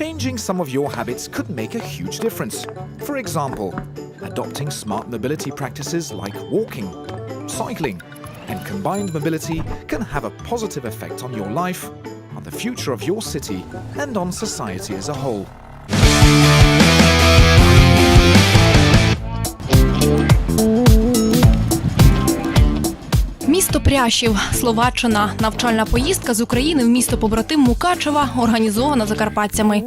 changing some of your habits could make a huge difference. For example, adopting smart mobility practices like walking, cycling, and combined mobility can have a positive effect on your life, on the future of your city, and on society as a whole. Місто Словаччина. Навчальна поїздка з України в місто побратим Мукачева організована закарпатцями.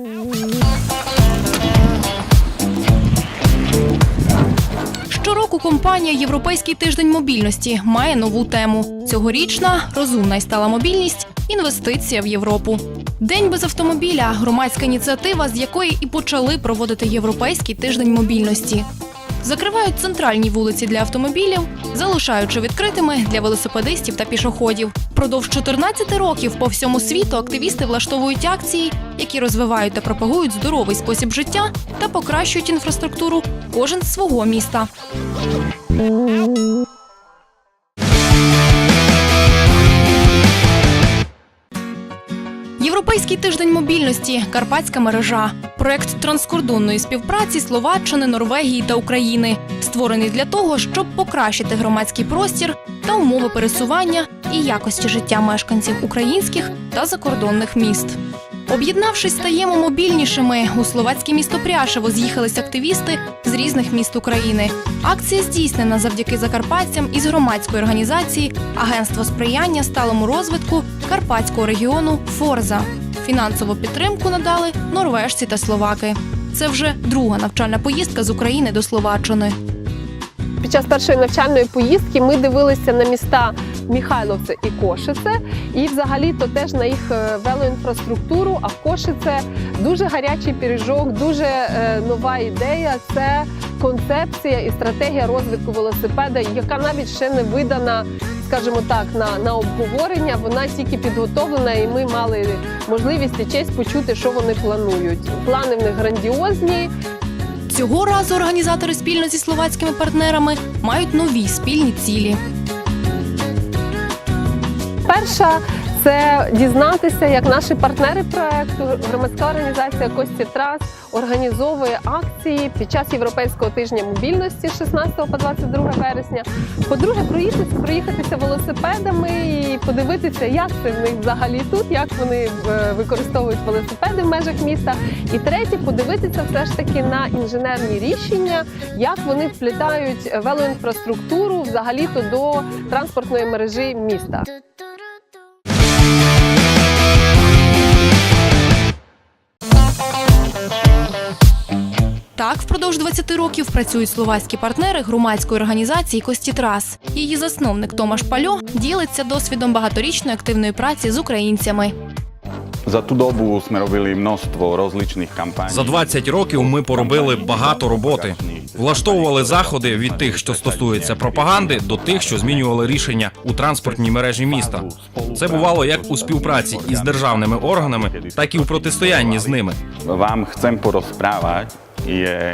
Щороку компанія Європейський тиждень мобільності має нову тему. Цьогорічна розумна і стала мобільність інвестиція в Європу. День без автомобіля громадська ініціатива, з якої і почали проводити Європейський тиждень мобільності. Закривають центральні вулиці для автомобілів, залишаючи відкритими для велосипедистів та пішоходів. Продовж 14 років по всьому світу активісти влаштовують акції, які розвивають та пропагують здоровий спосіб життя та покращують інфраструктуру кожен з свого міста. Мобільності Карпатська мережа. Проект транскордонної співпраці Словаччини, Норвегії та України, створений для того, щоб покращити громадський простір та умови пересування і якості життя мешканців українських та закордонних міст. Об'єднавшись, стаємо мобільнішими. У словацьке місто Пряшево з'їхались активісти з різних міст України. Акція здійснена завдяки закарпатцям із громадської організації Агентство сприяння сталому розвитку Карпатського регіону Форза. Фінансову підтримку надали норвежці та словаки. Це вже друга навчальна поїздка з України до Словаччини. Під час першої навчальної поїздки ми дивилися на міста Міхайловце і Кошице, і взагалі то теж на їх е, велоінфраструктуру. А Кошице дуже гарячий пиріжок, дуже е, нова ідея. Це концепція і стратегія розвитку велосипеда, яка навіть ще не видана, скажімо так, на, на обговорення. Вона тільки підготовлена, і ми мали можливість і честь почути, що вони планують. Плани в них грандіозні. Цього разу організатори спільно зі словацькими партнерами мають нові спільні цілі. Перша це дізнатися, як наші партнери проекту, громадська організація Кості Трас організовує акції під час Європейського тижня мобільності 16 по 22 вересня. По-друге, проїхатися, проїхатися велосипедами і подивитися, як це в них взагалі тут, як вони е, використовують велосипеди в межах міста. І третє, подивитися все ж таки на інженерні рішення, як вони вплітають велоінфраструктуру взагалі-то до транспортної мережі міста. Так, впродовж 20 років працюють словацькі партнери громадської організації Костітрас. Її засновник Томаш Пальо ділиться досвідом багаторічної активної праці з українцями. За ту добу ми робили množstvo розличних кампаній. За 20 років ми поробили багато роботи. Влаштовували заходи від тих, що стосується пропаганди, до тих, що змінювали рішення у транспортній мережі міста. Це бувало як у співпраці із державними органами, так і у протистоянні з ними. Вам chcem porozprávať je,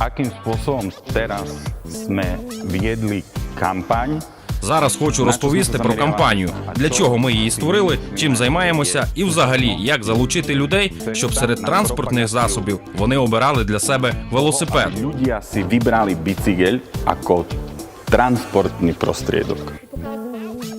akým spôsobom teraz sme viedli kampaň. Зараз хочу розповісти про кампанію, для чого ми її створили, чим займаємося, і взагалі як залучити людей, щоб серед транспортних засобів вони обирали для себе велосипед. si vybrali bicykel ako transportný prostriedok.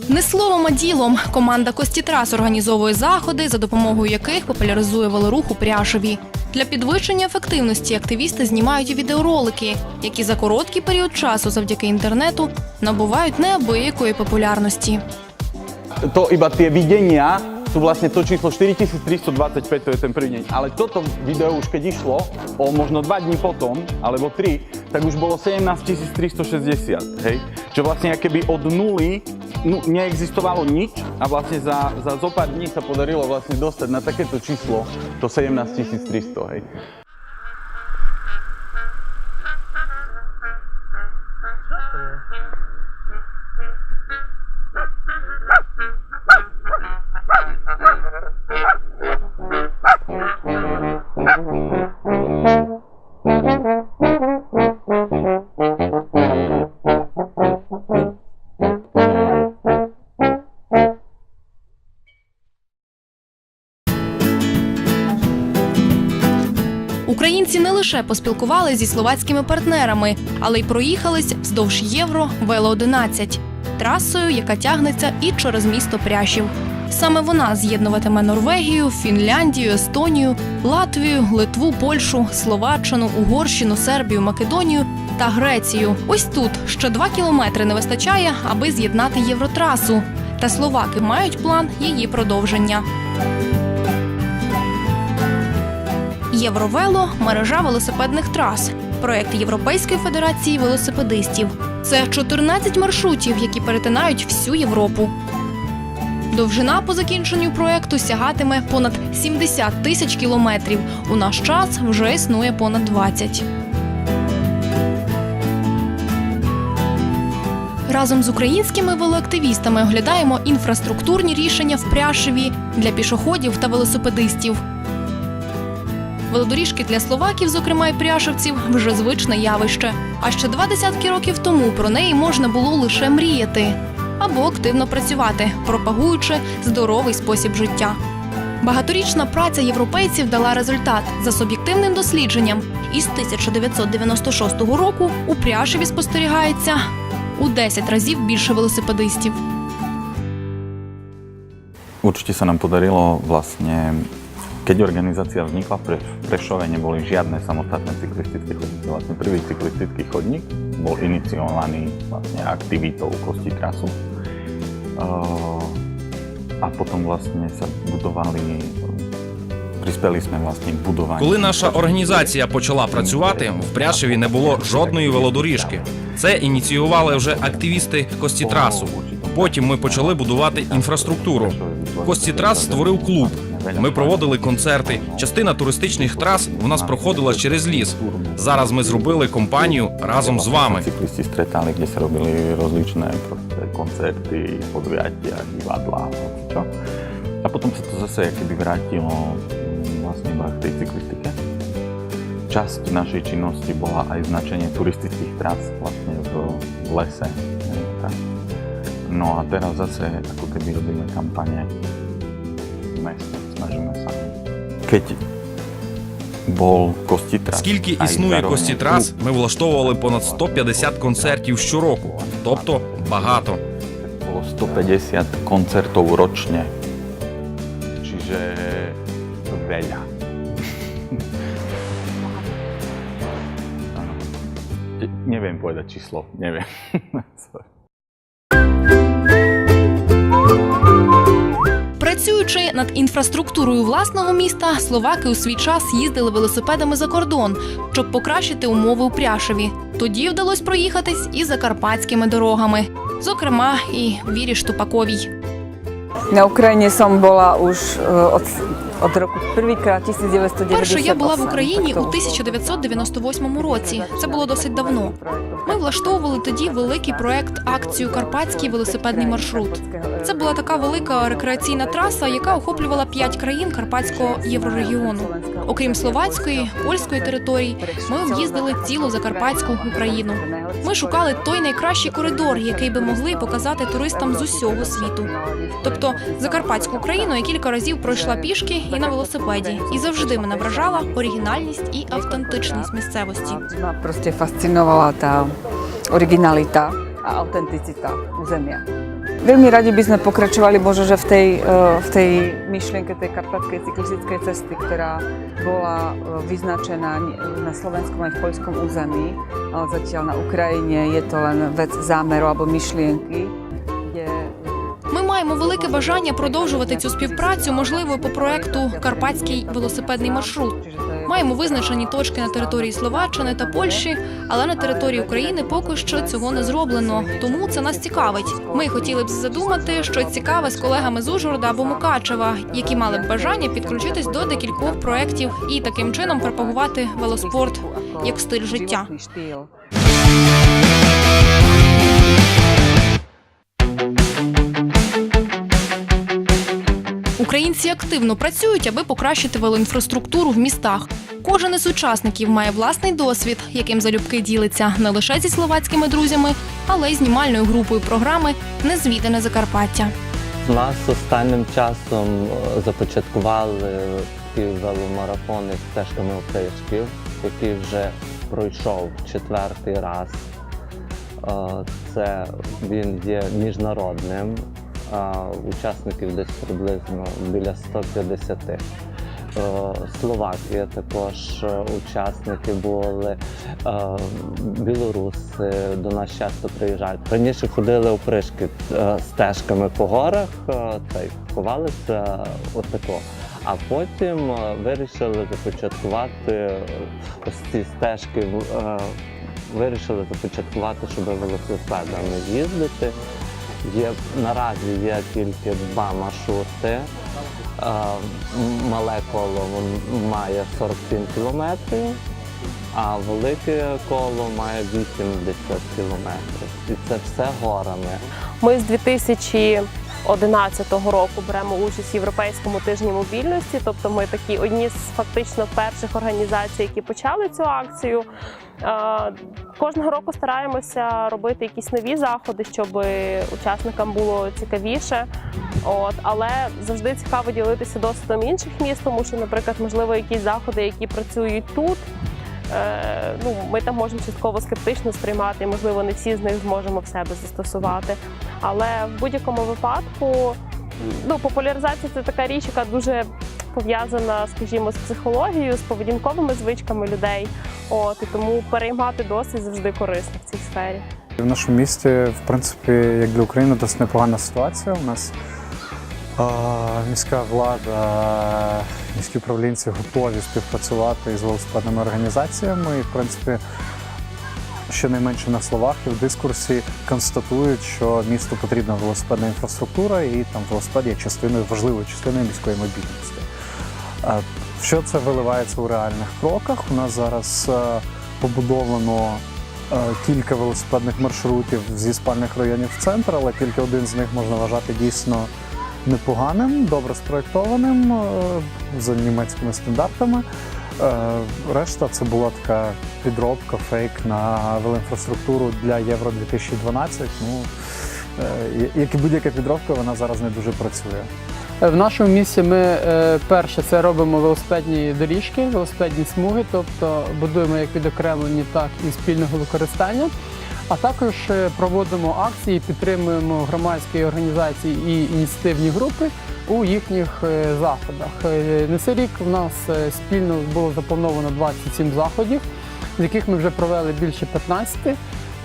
Не словом, а ділом команда Костітрас організовує заходи, за допомогою яких популяризує велорух у Пряшеві. Для підвищення ефективності активісти знімають відеоролики, які за короткий період часу завдяки інтернету набувають неабиякої популярності. to iba tie videnia sú vlastne to číslo 4325, to je ten prvý deň. Ale toto video už keď išlo o možno 2 dní potom, alebo 3, tak už bolo 17360, hej? Čo vlastne keby od nuly no, neexistovalo nič a vlastne za, za zo pár dní sa podarilo vlastne dostať na takéto číslo, to 17 300, hej. Mm-hmm. Лише поспілкувалися зі словацькими партнерами, але й проїхались вздовж євро вело 11 трасою, яка тягнеться і через місто Пряшів. Саме вона з'єднуватиме Норвегію, Фінляндію, Естонію, Латвію, Литву, Польщу, Словаччину, Угорщину, Сербію, Македонію та Грецію. Ось тут ще два кілометри не вистачає, аби з'єднати євротрасу. Та словаки мають план її продовження. Євровело мережа велосипедних трас. Проект Європейської федерації велосипедистів. Це 14 маршрутів, які перетинають всю Європу. Довжина по закінченню проекту сягатиме понад 70 тисяч кілометрів. У наш час вже існує понад 20. Разом з українськими велоактивістами оглядаємо інфраструктурні рішення в Пряшеві для пішоходів та велосипедистів. Велодоріжки для словаків, зокрема й пряшевців, вже звичне явище. А ще два десятки років тому про неї можна було лише мріяти або активно працювати, пропагуючи здоровий спосіб життя. Багаторічна праця європейців дала результат за суб'єктивним дослідженням. Із 1996 року у Пряшеві спостерігається у 10 разів більше велосипедистів. Určite sa nám podarilo vlastne, keď organizácia vznikla v Prešove, neboli žiadne samostatné cyklistické chodníky. Vlastne prvý cyklistický chodník bol iniciovaný vlastne aktivitou Kosti trasu. Uh, a potom vlastne sa budovali, sme vlastne k budovaniu. Коли наша організація почала працювати, в Пряшеві не було жодної велодоріжки. Це ініціювали вже активісти Костітрасу. Потім ми почали будувати інфраструктуру. Костітрас створив клуб. Ми проводили концерти. Частина туристичних трас в нас проходила через ліс. Зараз ми зробили компанію разом з вами. Čo. A potom sa to zase keby vrátilo mm, vlastne iba k tej cyklistike. Časť našej činnosti bola aj značenie turistických tras vlastne v, v lese. ne, Tak. No a teraz zase ako keby robíme kampane v meste, snažíme sa. Keď bol Kostitras. Скільки існує Костітрас, klub, ми влаштовували понад 150 концертів щороку, тобто багато. Bolo 150 koncertov ročne. Čiže veľa. Áno. Ne- Neviem povedať číslo, neviem. Sorry. Працюючи над інфраструктурою власного міста, словаки у свій час їздили велосипедами за кордон, щоб покращити умови у Пряшеві. Тоді вдалося проїхатись і закарпатськими дорогами, зокрема і Вірі Штупаковій. На Україні сам була уж eh, od, року 1998. Перше я була в Україні у Tak to- 1998 році. Це було досить давно. Ми влаштовували тоді великий проект акцію Карпатський велосипедний маршрут. Це була така велика рекреаційна траса, яка охоплювала п'ять країн Карпатського єврорегіону. Окрім словацької, польської територій, ми об'їздили цілу Закарпатську Україну. Ми шукали той найкращий коридор, який би могли показати туристам з усього світу. Тобто Закарпатську Україну я кілька разів пройшла пішки і на велосипеді, і завжди мене вражала оригінальність і автентичність місцевості. Proste fascinovala tá originalita a autenticita územia. Veľmi radi by sme pokračovali možno, že v tej, eh, v tej myšlienke tej karpatskej cyklistickej cesty, ktorá bola eh, vyznačená na slovenskom aj v poľskom území, ale zatiaľ na Ukrajine je to len vec zámeru alebo myšlienky, Ми маємо велике бажання продовжувати цю співпрацю, можливо, по проекту Карпатський велосипедний маршрут. Маємо визначені точки на території Словаччини та Польщі, але на території України поки що цього не зроблено. Тому це нас цікавить. Ми хотіли б задумати щось цікаве з колегами з Ужгорода або Мукачева, які мали б бажання підключитись до декількох проєктів і таким чином пропагувати велоспорт як стиль життя. Українці активно працюють, аби покращити велоінфраструктуру в містах. Кожен із учасників має власний досвід, яким залюбки ділиться не лише зі словацькими друзями, але й знімальною групою програми Незвідане Закарпаття. Нас останнім часом е, започаткували співвеломарафони стежками Опришків. який вже пройшов четвертий раз. Е, Це він є міжнародним. Е, Учасників десь приблизно біля 150. Е, Словакія також е, учасники були, е, білоруси до нас часто приїжджають. Раніше ходили опришки стежками по горах та й ховалися отако. А потім вирішили започаткувати ось ці стежки, вирішили започаткувати, щоб велосипедами їздити. Є, наразі є тільки два маршрути. Е, Мале коло має 47 кілометрів, а велике коло має 80 кілометрів. І це все горами. Ми з 2011 року беремо участь в Європейському тижні мобільності. Тобто, ми такі одні з фактично перших організацій, які почали цю акцію. Е, Кожного року стараємося робити якісь нові заходи, щоб учасникам було цікавіше. От, але завжди цікаво ділитися досвідом інших міст, тому що, наприклад, можливо, якісь заходи, які працюють тут. е, Ну, ми там можемо частково скептично сприймати, і можливо, не всі з них зможемо в себе застосувати. Але в будь-якому випадку ну, популяризація це така річ, яка дуже пов'язана, скажімо, з психологією, з поведінковими звичками людей. От і тому переймати досвід завжди корисно в цій сфері. В нашому місті, в принципі, як для України, досить непогана ситуація. У нас міська влада, міські управлінці готові співпрацювати з велосипедними організаціями. І, в принципі, щонайменше на словах і в дискурсі констатують, що місту потрібна велосипедна інфраструктура, і там велосипед є частиною важливою частиною міської мобільності. Що це виливається у реальних кроках? У нас зараз е, побудовано е, кілька велосипедних маршрутів зі спальних районів в центр, але тільки один з них можна вважати дійсно непоганим, добре спроєктованим е, за німецькими стандартами. Решта це була така підробка, фейк на велоінфраструктуру для Євро 2012. Ну, як і будь-яка підробка, вона зараз не дуже працює. В нашому місті ми е, перше це робимо велосипедні доріжки, велосипедні смуги, тобто будуємо як відокремлені, так і спільного використання. А також е, проводимо акції, підтримуємо громадські організації і ініціативні групи у їхніх е, заходах. На цей рік в нас спільно було заплановано 27 заходів, з яких ми вже провели більше 15.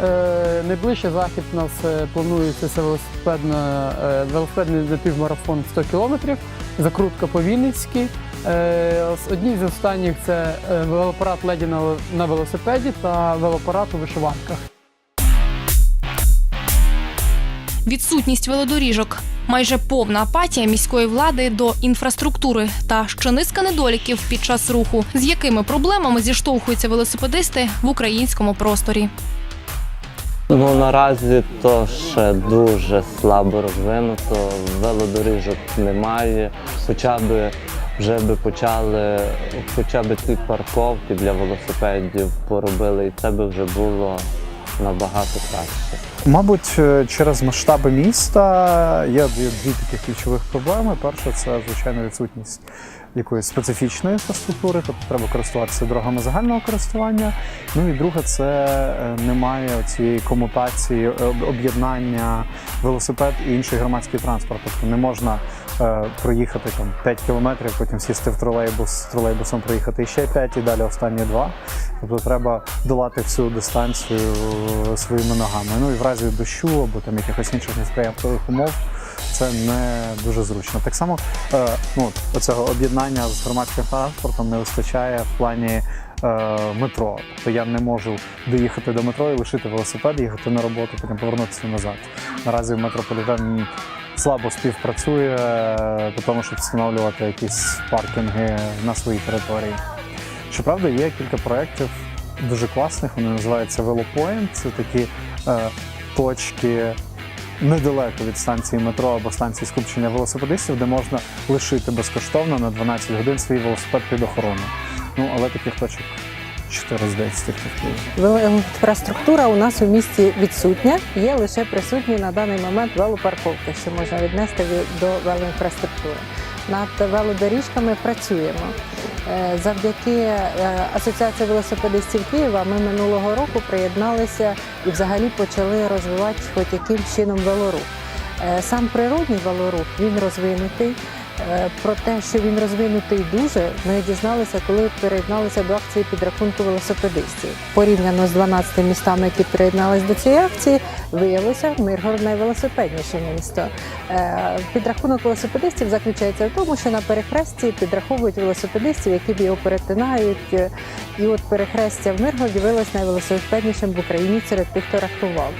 Е, Найближчий захід у нас е, планується це е, велосипедний напівмарафон 100 кілометрів, закрутка по Вінницькій. Е, Одні з останніх це велопарад леді на велосипеді та велопарад у вишиванках. Відсутність велодоріжок, майже повна апатія міської влади до інфраструктури та ще низка недоліків під час руху, з якими проблемами зіштовхуються велосипедисти в українському просторі. Ну наразі то ще дуже слабо розвинуто, велодоріжок немає. Хоча б вже би почали, хоча б ці парковки для велосипедів поробили, і це би вже було набагато краще. Мабуть, е, через масштаби міста є дві, такі ключових проблеми. Перша це звичайно відсутність якоїсь специфічної інфраструктури, тобто треба користуватися дорогами загального користування. Ну і друге, це е, немає цієї комутації, е, об'єднання велосипед і інший громадський транспорт. Тобто не можна е, проїхати там 5 кілометрів, потім сісти в тролейбус, з тролейбусом проїхати ще 5 і далі останні 2. Тобто треба долати всю дистанцію е, своїми ногами. Ну і в разі дощу або там якихось інших несприятливих умов це не дуже зручно. Так само е, ну, от оцього об'єднання з громадським транспортом не вистачає в плані. е, Метро, тобто я не можу доїхати до метро і лишити велосипед, їхати на роботу, потім повернутися назад. Наразі метрополітен слабо співпрацює е, по тому, щоб встановлювати якісь паркінги на своїй території. Щоправда, є кілька проєктів дуже класних. Вони називаються Велопоінт. Це такі е, точки недалеко від станції метро або станції скупчення велосипедистів, де можна лишити безкоштовно на 12 годин свій велосипед під охорону. Ну, але таких точок 4 здається Інфраструктура у нас у місті відсутня, є лише присутні на даний момент велопарковки, що можна віднести до велоінфраструктури. Над велодоріжками працюємо. Е, Завдяки е, Асоціації велосипедистів Києва ми минулого року приєдналися і взагалі почали розвивати хоч яким чином велорух. Е, Сам природній велорух він розвинутий. Е, Про те, що він розвинутий дуже, ми дізналися, коли приєдналися до акції підрахунку велосипедистів. Порівняно з 12 містами, які приєдналися до цієї акції, виявилося Миргород найвелосипедніше місто. Е, Підрахунок велосипедистів заключається в тому, що на перехресті підраховують велосипедистів, які його перетинають. Е, І от перехрестя в Миргороді виявилось найвелосипеднішим в Україні серед тих, хто рахував.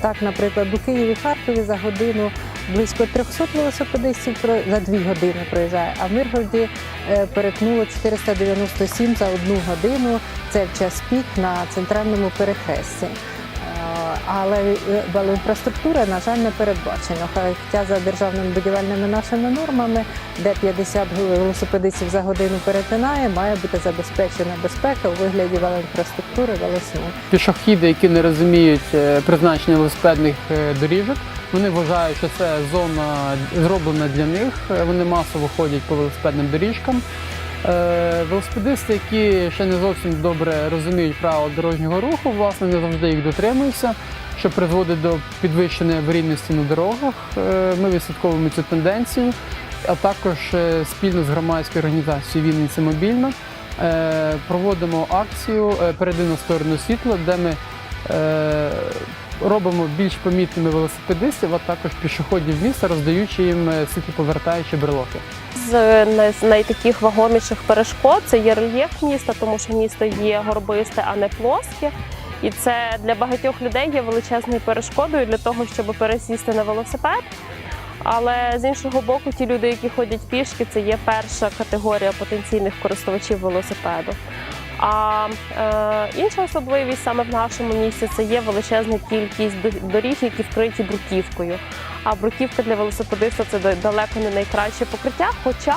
Так, наприклад, у Києві Харкові за годину близько 300 велосипедистів за дві години проїжджає, а в Миргороді е, перетнуло 497 за одну годину. Це в час пік на центральному перехресті. Е, Але е, велоінфраструктура, на жаль, не передбачено. Хоча за державними будівельними нашими нормами, де 50 велосипедистів за годину перетинає, має бути забезпечена безпека у вигляді велоінфраструктури велосмуг. Пішохіди, які не розуміють призначення велосипедних доріжок, вони вважають, що це зона зроблена для них. Вони масово ходять по велосипедним доріжкам. Е, Велосипедисти, які ще не зовсім добре розуміють правила дорожнього руху, власне, не завжди їх дотримуються, що призводить до підвищеної аварійності на дорогах. Е, Ми відслідковуємо цю тенденцію, а також е, спільно з громадською організацією Вінниця Мобільна проводимо акцію Перейди на сторону світла, де ми робимо більш помітними велосипедистів, а також пішоходів міста, роздаючи їм е, світлоповертаючі брелоки. З най- з найтаких вагоміших перешкод це є рельєф міста, тому що місто є горбисте, а не плоске. І це для багатьох людей є величезною перешкодою для того, щоб пересісти на велосипед. Але з іншого боку, ті люди, які ходять пішки, це є перша категорія потенційних користувачів велосипеду. А е, інша особливість саме в нашому місті це є величезна кількість доріг, які вкриті бруківкою. А бруківка для велосипедиста це да- далеко не найкраще покриття. Хоча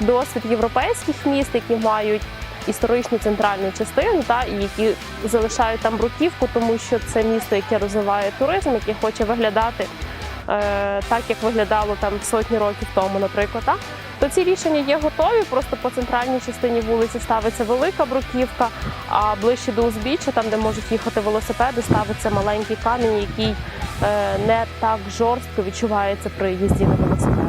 досвід європейських міст, які мають історичну центральну частину, та і які залишають там бруківку, тому що це місто, яке розвиває туризм, яке хоче виглядати е, так, як виглядало там сотні років тому, наприклад. Та? То ці рішення є готові. Просто по центральній частині вулиці ставиться велика бруківка, а ближче до узбіччя, там де можуть їхати велосипеди, ставиться маленький камінь, який е, не так жорстко відчувається при їзді на велосипеді.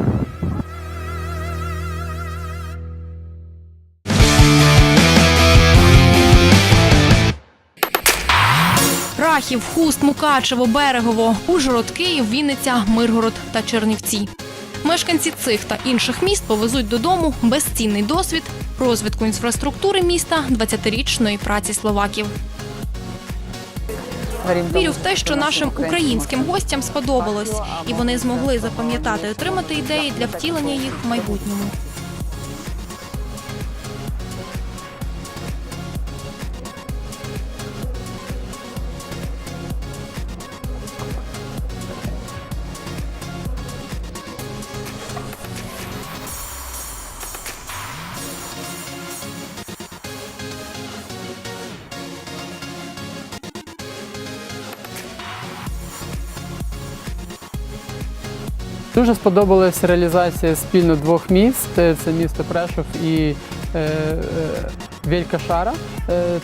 Рахів, Хуст, Мукачево, Берегово, Ужгород, Київ, Вінниця, Миргород та Чернівці. Мешканці цих та інших міст повезуть додому безцінний досвід розвитку інфраструктури міста 20-річної праці словаків. Вірю в те, що нашим українським гостям сподобалось, і вони змогли запам'ятати і отримати ідеї для втілення їх в майбутньому. Дуже сподобалася реалізація спільно двох міст: Е, це місто Прешов і е, е, Вілька Шара.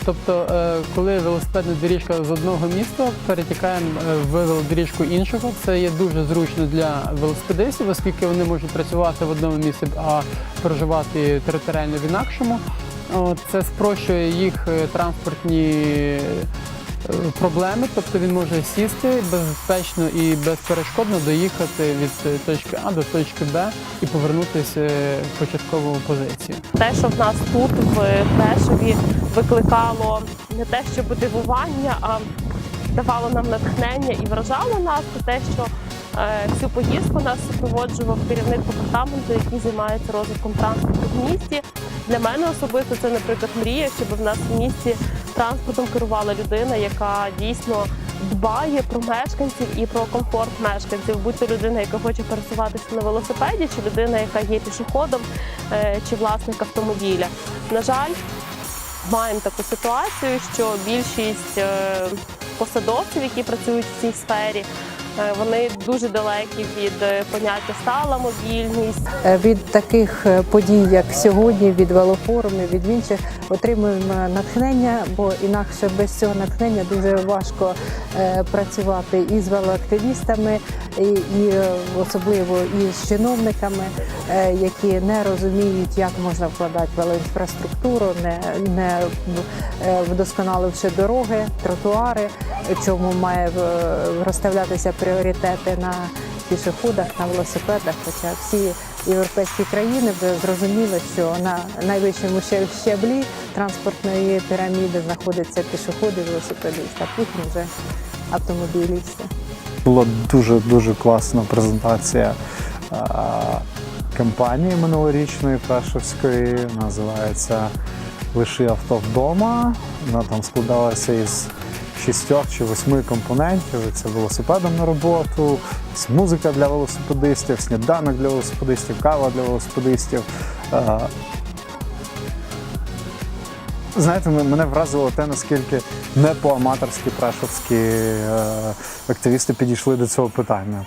Тобто, коли велосипедна доріжка з одного міста перетікає в велодоріжку іншого, це є дуже зручно для велосипедистів, оскільки вони можуть працювати в одному місці, а проживати територіально в інакшому. Це спрощує їх транспортні проблеми, тобто він може сісти безпечно і безперешкодно доїхати від е, точки А до точки Б і повернутися в початкову позицію. Те, що в нас тут в Пешові викликало не те, щоб дивування, а давало нам натхнення і вражало нас, це те, що е, всю поїздку нас супроводжував керівник департаменту, який займається розвитком транспорту в місті. Для мене особисто це, наприклад, мрія, щоб в нас в місті транспортом керувала людина, яка дійсно дбає про мешканців і про комфорт мешканців. Будь то людина, яка хоче пересуватися на велосипеді, чи людина, яка є пішоходом, е, чи власник автомобіля. На жаль, маємо таку ситуацію, що більшість е, посадовців, які працюють в цій сфері, Вони дуже далекі від е, поняття стала мобільність. Е, Від таких е, подій, як сьогодні, від велофорумів, від інших, отримуємо натхнення, бо інакше без цього натхнення дуже важко е, працювати і з велоактивістами, і, е, особливо і з чиновниками, е, які не розуміють, як можна вкладати велоінфраструктуру, не, не е, вдосконаливши дороги, тротуари, чому має е, розставлятися пріоритети на пішоходах, на велосипедах. Хоча всі європейські країни вже зрозуміли, що на найвищому ще- щаблі транспортної піраміди знаходяться пішоходи, велосипедисти, а потім вже автомобілісти. Була дуже дуже класна презентація е, кампанії минулорічної Пешовської. Називається Лиши авто вдома. Вона там складалася із шістьох чи восьми компонентів. Це велосипедом на роботу, музика для велосипедистів, сніданок для велосипедистів, кава для велосипедистів. Е, Знаєте, мене вразило те, наскільки не по-аматорськи прешовські е, активісти підійшли до цього питання.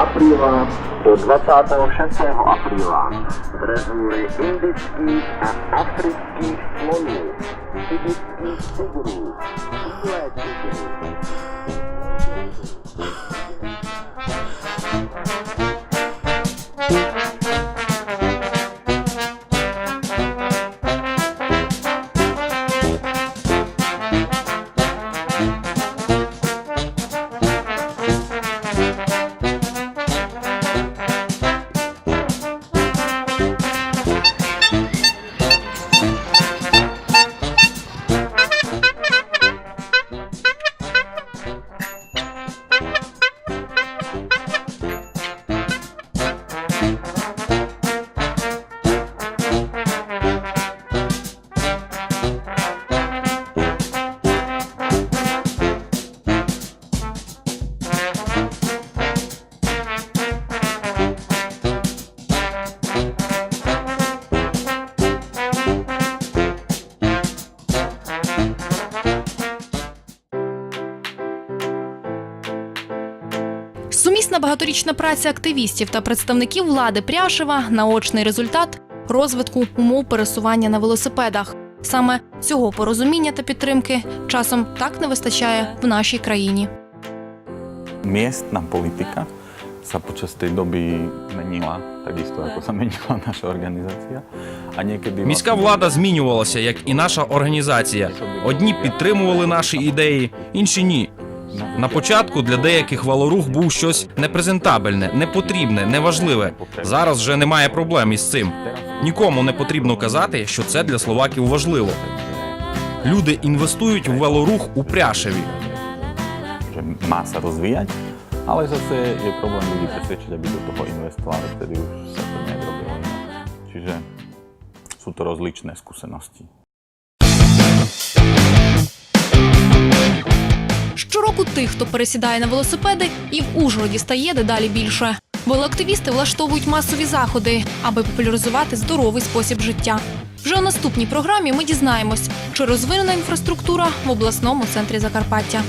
Apríla. Do 26. apríla prezúry indických a afrických slonů, tibetských tigrů, bílé tigry, багаторічна праця активістів та представників влади Пряшева наочний результат розвитку умов пересування на велосипедах. Саме цього порозуміння та підтримки часом так не вистачає в нашій країні. Počas tej doby menila, takisto ako sa menila naša organizácia. A Міська влада змінювалася, як і наша організація. Одні підтримували наші ідеї, інші ні. На початку для деяких валорух був щось непрезентабельне, непотрібне, неважливе. Зараз вже немає проблем із цим. Нікому не потрібно казати, що це для словаків важливо. Люди інвестують в велорух у Пряшеві. má sa rozvíjať, ale zase je problém ľudí presvedčiť, aby do toho investovali, vtedy už sa to nerobilo inak. Čiže sú Щороку тих, хто пересідає на велосипеди, і в Ужгороді стає дедалі більше. Велоактивісти влаштовують масові заходи, аби популяризувати здоровий спосіб життя. Вже у наступній програмі ми дізнаємось, чи розвинена інфраструктура в обласному центрі Закарпаття.